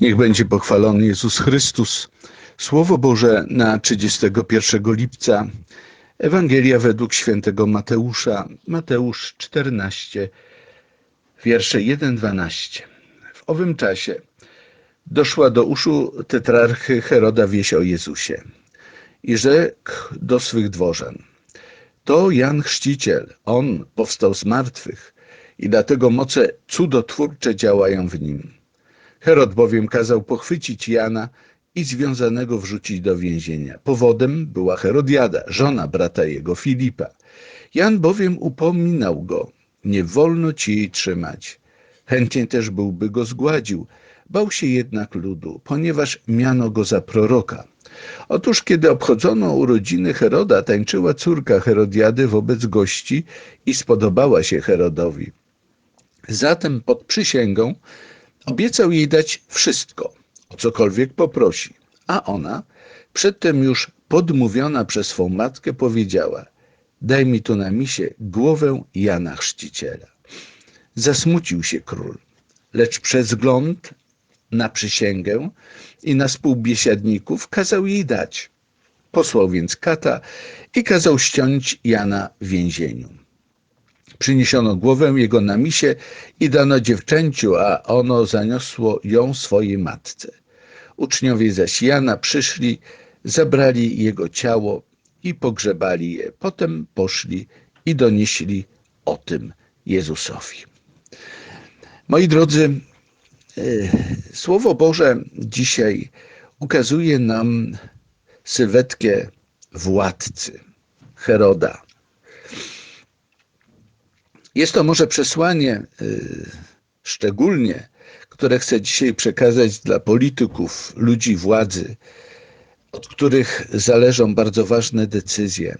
Niech będzie pochwalony Jezus Chrystus. Słowo Boże na 31 lipca. Ewangelia według świętego Mateusza. Mateusz 14, wiersze 1-12. W owym czasie doszła do uszu tetrarchy Heroda wieść o Jezusie i rzekł do swych dworzan. To Jan Chrzciciel, on powstał z martwych i dlatego moce cudotwórcze działają w nim. Herod bowiem kazał pochwycić Jana i związanego wrzucić do więzienia. Powodem była Herodiada, żona brata jego Filipa. Jan bowiem upominał go, nie wolno ci jej trzymać. Chętnie też byłby go zgładził, bał się jednak ludu, ponieważ miano go za proroka. Otóż, kiedy obchodzono urodziny Heroda, tańczyła córka Herodiady wobec gości i spodobała się Herodowi. Zatem pod przysięgą obiecał jej dać wszystko, o cokolwiek poprosi. A ona, przedtem już podmówiona przez swą matkę, powiedziała: Daj mi tu na misie głowę Jana Chrzciciela. Zasmucił się król, lecz przez wzgląd na przysięgę i na współbiesiadników kazał jej dać. Posłał więc kata i kazał ściąć Jana w więzieniu. Przyniesiono głowę jego na misie i dano dziewczęciu, a ono zaniosło ją swojej matce. Uczniowie zaś Jana przyszli, zabrali jego ciało i pogrzebali je. Potem poszli i donieśli o tym Jezusowi. Moi drodzy, e, Słowo Boże dzisiaj ukazuje nam sylwetkę władcy, Heroda. Jest to może przesłanie y, szczególnie, które chcę dzisiaj przekazać dla polityków, ludzi władzy, od których zależą bardzo ważne decyzje.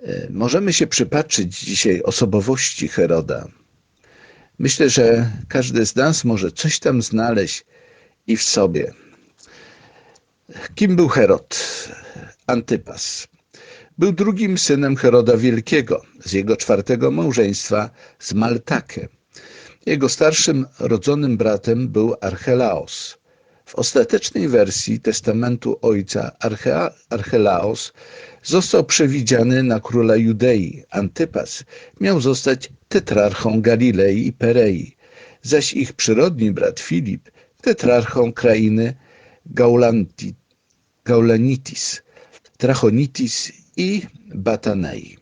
Y, możemy się przypatrzyć dzisiaj osobowości Heroda. Myślę, że każdy z nas może coś tam znaleźć i w sobie. Kim był Herod? Antypas. Był drugim synem Heroda Wielkiego z jego czwartego małżeństwa z Maltakę. Jego starszym rodzonym bratem był Archelaos. W ostatecznej wersji testamentu ojca Archelaos został przewidziany na króla Judei. Antypas miał zostać tetrarchą Galilei i Perei, zaś ich przyrodni brat Filip tetrarchą krainy Gaulanti, Gaulanitis, Trachonitis i Batanei.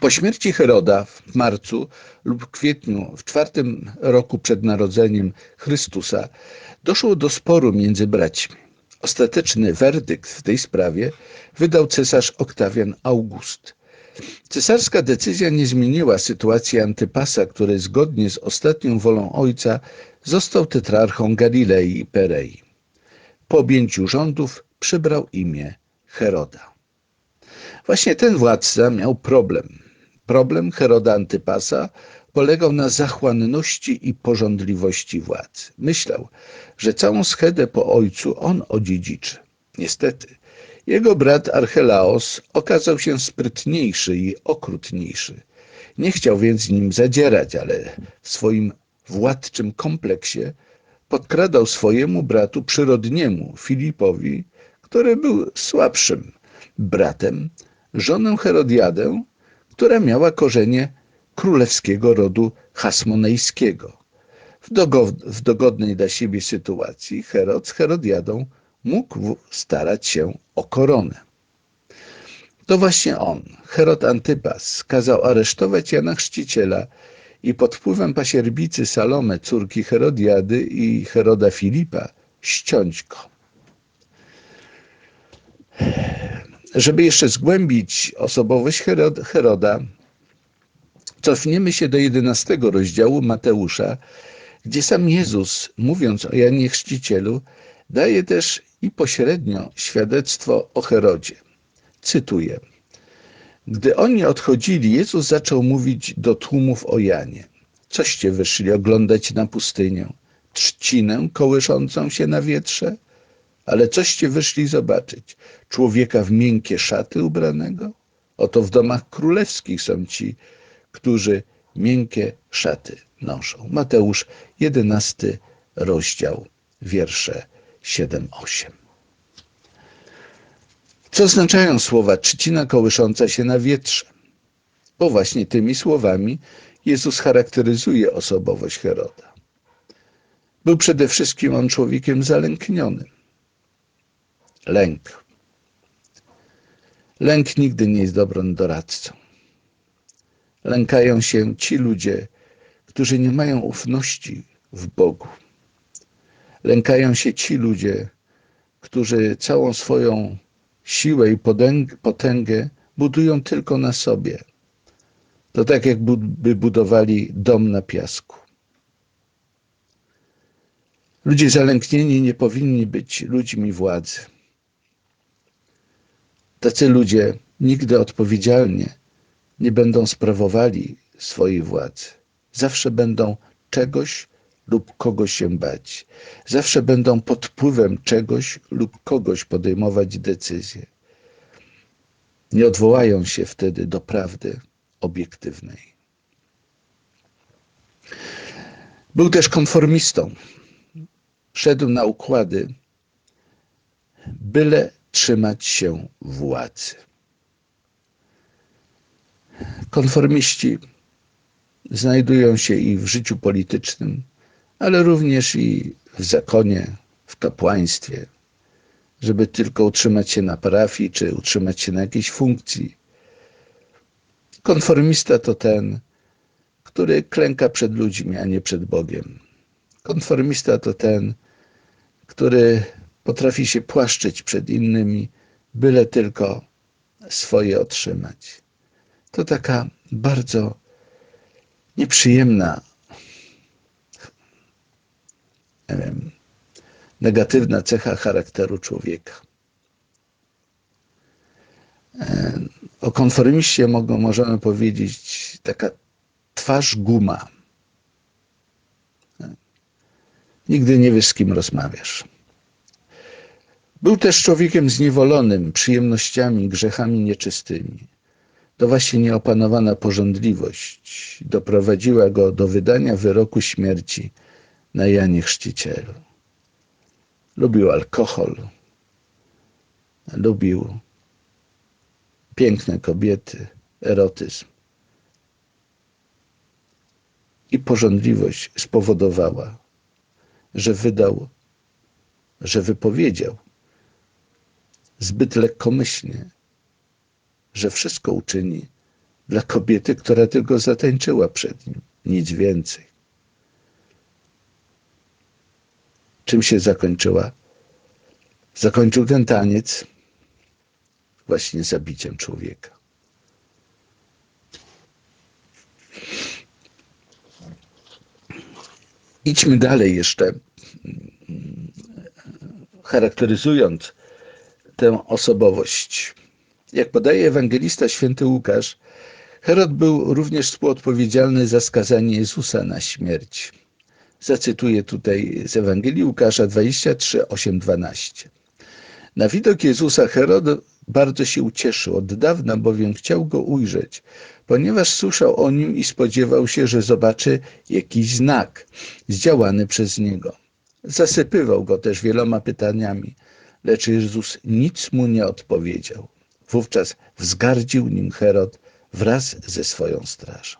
Po śmierci Heroda w marcu lub kwietniu w czwartym roku przed narodzeniem Chrystusa doszło do sporu między braćmi. Ostateczny werdykt w tej sprawie wydał cesarz Oktawian August. Cesarska decyzja nie zmieniła sytuacji Antypasa, który zgodnie z ostatnią wolą ojca został tetrarchą Galilei i Perei. Po objęciu rządów przybrał imię Heroda. Właśnie ten władca miał problem. Problem Heroda Antypasa polegał na zachłanności i porządliwości władzy. Myślał, że całą schedę po ojcu on odziedziczy. Niestety, jego brat Archelaos okazał się sprytniejszy i okrutniejszy. Nie chciał więc nim zadzierać, ale w swoim władczym kompleksie podkradał swojemu bratu przyrodniemu, Filipowi, który był słabszym bratem, żonę Herodiadę, która miała korzenie królewskiego rodu hasmonejskiego. W, w dogodnej dla siebie sytuacji Herod z Herodiadą mógł starać się o koronę. To właśnie on, Herod Antypas, kazał aresztować Jana Chrzciciela i pod wpływem pasierbicy Salome, córki Herodiady i Heroda Filipa, ściąć go. Żeby jeszcze zgłębić osobowość Herod Heroda, cofniemy się do 11 rozdziału Mateusza, gdzie sam Jezus, mówiąc o Janie Chrzcicielu, daje też i pośrednio świadectwo o Herodzie. Cytuję. Gdy oni odchodzili, Jezus zaczął mówić do tłumów o Janie. Coście wyszli oglądać na pustynię? Trzcinę kołyszącą się na wietrze? Ale coście wyszli zobaczyć? Człowieka w miękkie szaty ubranego? Oto w domach królewskich są ci, którzy miękkie szaty noszą. Mateusz 11 rozdział, wiersze 7-8. Co oznaczają słowa trzcina kołysząca się na wietrze? Bo właśnie tymi słowami Jezus charakteryzuje osobowość Heroda. Był przede wszystkim on człowiekiem zalęknionym. Lęk. Lęk nigdy nie jest dobrym doradcą. Lękają się ci ludzie, którzy nie mają ufności w Bogu. Lękają się ci ludzie, którzy całą swoją siłę i potęgę budują tylko na sobie. To tak, jakby budowali dom na piasku. Ludzie zalęknieni nie powinni być ludźmi władzy. Tacy ludzie nigdy odpowiedzialnie nie będą sprawowali swojej władzy. Zawsze będą czegoś lub kogoś się bać. Zawsze będą pod wpływem czegoś lub kogoś podejmować decyzje. Nie odwołają się wtedy do prawdy obiektywnej. Był też konformistą. Szedł na układy, byle trzymać się władzy. Konformiści znajdują się i w życiu politycznym, ale również i w zakonie, w kapłaństwie, żeby tylko utrzymać się na parafii czy utrzymać się na jakiejś funkcji. Konformista to ten, który klęka przed ludźmi, a nie przed Bogiem. Konformista to ten, który potrafi się płaszczyć przed innymi, byle tylko swoje otrzymać. To taka bardzo nieprzyjemna, nie wiem, negatywna cecha charakteru człowieka. E, o konformiście możemy powiedzieć taka twarz guma. E, nigdy nie wiesz, z kim rozmawiasz. Był też człowiekiem zniewolonym przyjemnościami, grzechami nieczystymi. To właśnie nieopanowana porządliwość doprowadziła go do wydania wyroku śmierci na Janie Chrzcicielu. Lubił alkohol, lubił piękne kobiety, erotyzm. I porządliwość spowodowała, że wydał, że wypowiedział zbyt lekkomyślnie, że wszystko uczyni dla kobiety, która tylko zatańczyła przed nim, nic więcej. Czym się zakończyła? Zakończył ten taniec właśnie zabiciem człowieka. Idźmy dalej jeszcze, charakteryzując tę osobowość. Jak podaje ewangelista święty Łukasz, Herod był również współodpowiedzialny za skazanie Jezusa na śmierć. Zacytuję tutaj z Ewangelii Łukasza 23, 8, 12. Na widok Jezusa Herod bardzo się ucieszył, od dawna bowiem chciał go ujrzeć, ponieważ słyszał o nim i spodziewał się, że zobaczy jakiś znak zdziałany przez niego. Zasypywał go też wieloma pytaniami, lecz Jezus nic mu nie odpowiedział. Wówczas wzgardził nim Herod wraz ze swoją strażą.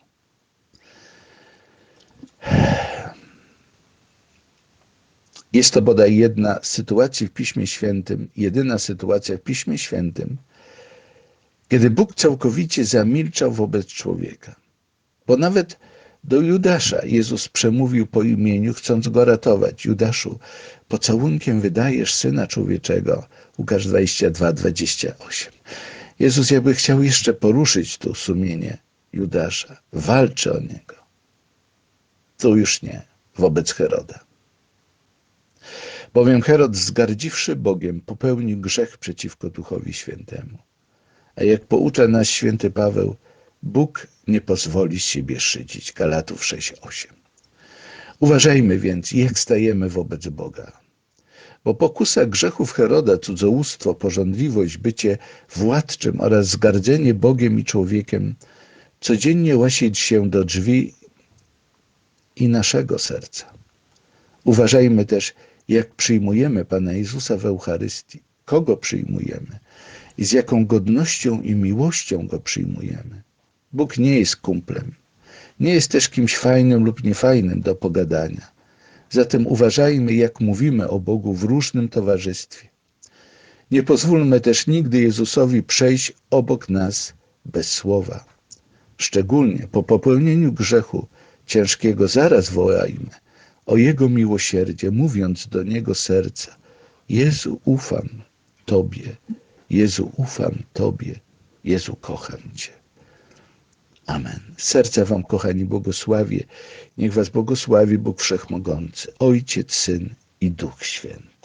Jest to bodaj jedna sytuacja w Piśmie Świętym, jedyna sytuacja w Piśmie Świętym, kiedy Bóg całkowicie zamilczał wobec człowieka. Bo nawet do Judasza Jezus przemówił po imieniu, chcąc go ratować. Judaszu, pocałunkiem wydajesz Syna Człowieczego. Łukasz 22, 28. Jezus jakby chciał jeszcze poruszyć tu sumienie Judasza. Walczy o niego. To już nie wobec Heroda. Bowiem Herod, zgardziwszy Bogiem, popełnił grzech przeciwko Duchowi Świętemu. A jak poucza nas święty Paweł, Bóg nie pozwoli siebie szydzić. Galatów 6:8. Uważajmy więc, jak stajemy wobec Boga. Bo pokusa grzechów Heroda, cudzołóstwo, porządliwość, bycie władczym oraz zgardzenie Bogiem i człowiekiem codziennie łasić się do drzwi i naszego serca. Uważajmy też, jak przyjmujemy Pana Jezusa w Eucharystii, kogo przyjmujemy i z jaką godnością i miłością go przyjmujemy. Bóg nie jest kumplem, nie jest też kimś fajnym lub niefajnym do pogadania. Zatem uważajmy, jak mówimy o Bogu w różnym towarzystwie. Nie pozwólmy też nigdy Jezusowi przejść obok nas bez słowa. Szczególnie po popełnieniu grzechu ciężkiego zaraz wołajmy o Jego miłosierdzie, mówiąc do Niego serca: Jezu, ufam Tobie, Jezu, ufam Tobie, Jezu, kocham Cię. Amen. Z serca Wam, kochani, błogosławię. Niech Was błogosławi Bóg Wszechmogący, Ojciec, Syn i Duch Święty.